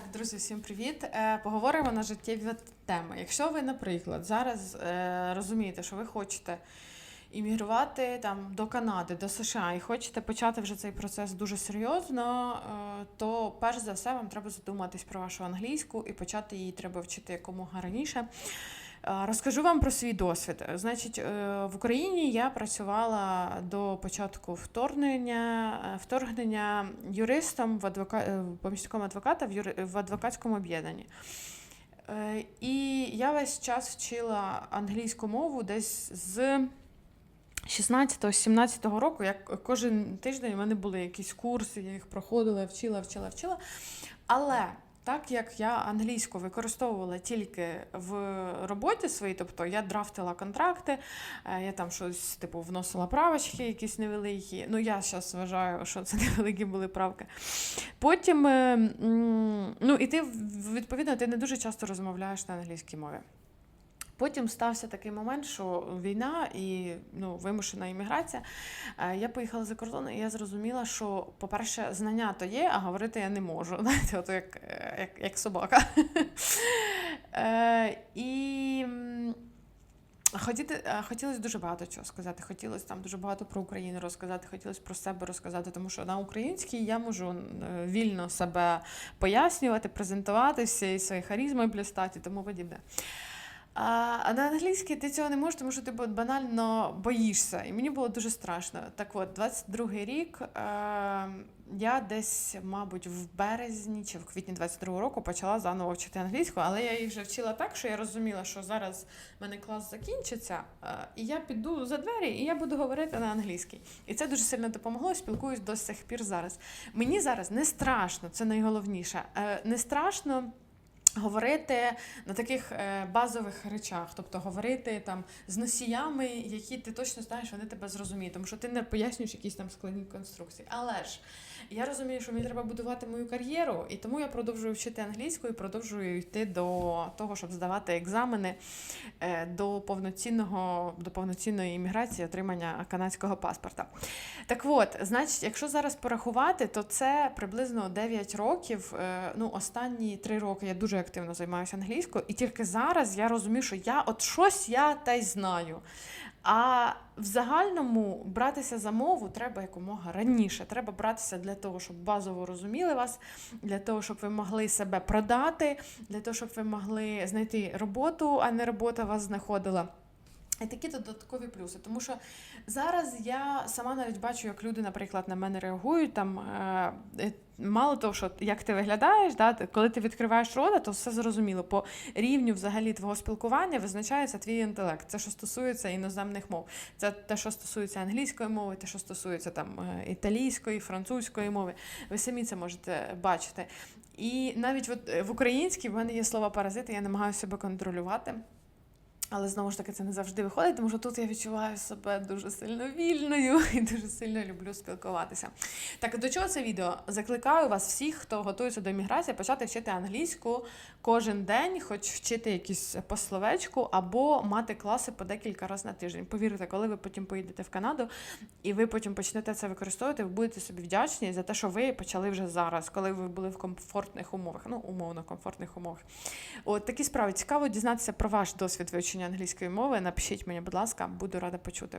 Так, друзі, всім привіт. Е, Поговоримо на життєві теми. Якщо ви, наприклад, зараз е, розумієте, що ви хочете іммігрувати там до Канади, до США і хочете почати вже цей процес дуже серйозно, е, то перш за все вам треба задуматись про вашу англійську і почати її треба вчити якомога раніше. Е, Розкажу вам про свій досвід. Значить, е, в Україні я працювала до початку вторгнення, е, вторгнення юристом в адвока... помічником адвоката в, юри... в адвокатському об'єднанні. І я весь час вчила англійську мову десь з 16-17 року. Як кожен тиждень в мене були якісь курси, я їх проходила, вчила, вчила, вчила. Але так як я англійську використовувала тільки в роботі своїй, тобто я драфтила контракти, е, я там щось типу вносила правочки, якісь невеликі. Ну я зараз вважаю, що це невеликі були правки. Потім, е, ну і ти відповідно ти не дуже часто розмовляєш на англійській мові. Потім стався такий момент, що війна і ну, вимушена імміграція. Е, Я поїхала за кордон, і я зрозуміла, що, по-перше, знання то є, а говорити я не можу. Знаєте, ото як, е, як, як собака. Е, І хотілося дуже багато чого сказати. Хотілося там дуже багато про Україну розказати, хотілося про себе розказати, тому що на українській я можу вільно себе пояснювати, презентувати всі свої харізми, блістати і тому подібне. А, а на англійській ти цього не можеш, тому що ти банально боїшся. І мені було дуже страшно. Так от, 22-й рік е, я десь, мабуть, в березні чи в квітні 22-го року почала заново вчити англійську, але я її вже вчила так, що я розуміла, що зараз в мене клас закінчиться, е, і я піду за двері, і я буду говорити на англійській. І це дуже сильно допомогло. Спілкуюсь до сих пір зараз. Мені зараз не страшно, це найголовніше. Е, не страшно. Говорити на таких е, базових речах, тобто говорити там з носіями, які ти точно знаєш, вони тебе зрозуміють, тому що ти не пояснюєш якісь там складні конструкції. Але ж я розумію, що мені треба будувати мою кар'єру, і тому я продовжую вчити англійську і продовжую йти до того, щоб здавати екзамени е, до повноцінного до повноцінної імміграції, отримання канадського паспорта. Так от, значить, якщо зараз порахувати, то це приблизно 9 років. е, Ну, останні 3 роки я дуже активно займаюся англійською, і тільки зараз я розумію, що я от щось я та й знаю. А в загальному братися за мову треба якомога раніше. Треба братися для того, щоб базово розуміли вас, для того, щоб ви могли себе продати, для того, щоб ви могли знайти роботу, а не робота вас знаходила. І такі додаткові плюси. Тому що зараз я сама навіть бачу, як люди, наприклад, на мене реагують. Там е, мало того, що як ти виглядаєш, да, коли ти відкриваєш рота, то все зрозуміло. По рівню взагалі твого спілкування визначається твій інтелект. Це що стосується іноземних мов. Це те, що стосується англійської мови, те, що стосується там е, італійської, французької мови. Ви самі це можете бачити. І навіть от е, в українській в мене є слова паразити, я намагаюся себе контролювати. Але знову ж таки це не завжди виходить, тому що тут я відчуваю себе дуже сильно вільною і дуже сильно люблю спілкуватися. Так, до чого це відео? Закликаю вас всіх, хто готується до імміграції, почати вчити англійську кожен день, хоч вчити якісь по словечку, або мати класи по декілька разів на тиждень. Повірте, коли ви потім поїдете в Канаду і ви потім почнете це використовувати, ви будете собі вдячні за те, що ви почали вже зараз, коли ви були в комфортних умовах, ну умовно комфортних умовах. От такі справи цікаво дізнатися про ваш досвід вивчення англійської мови. Напишіть мені, будь ласка, буду рада почути.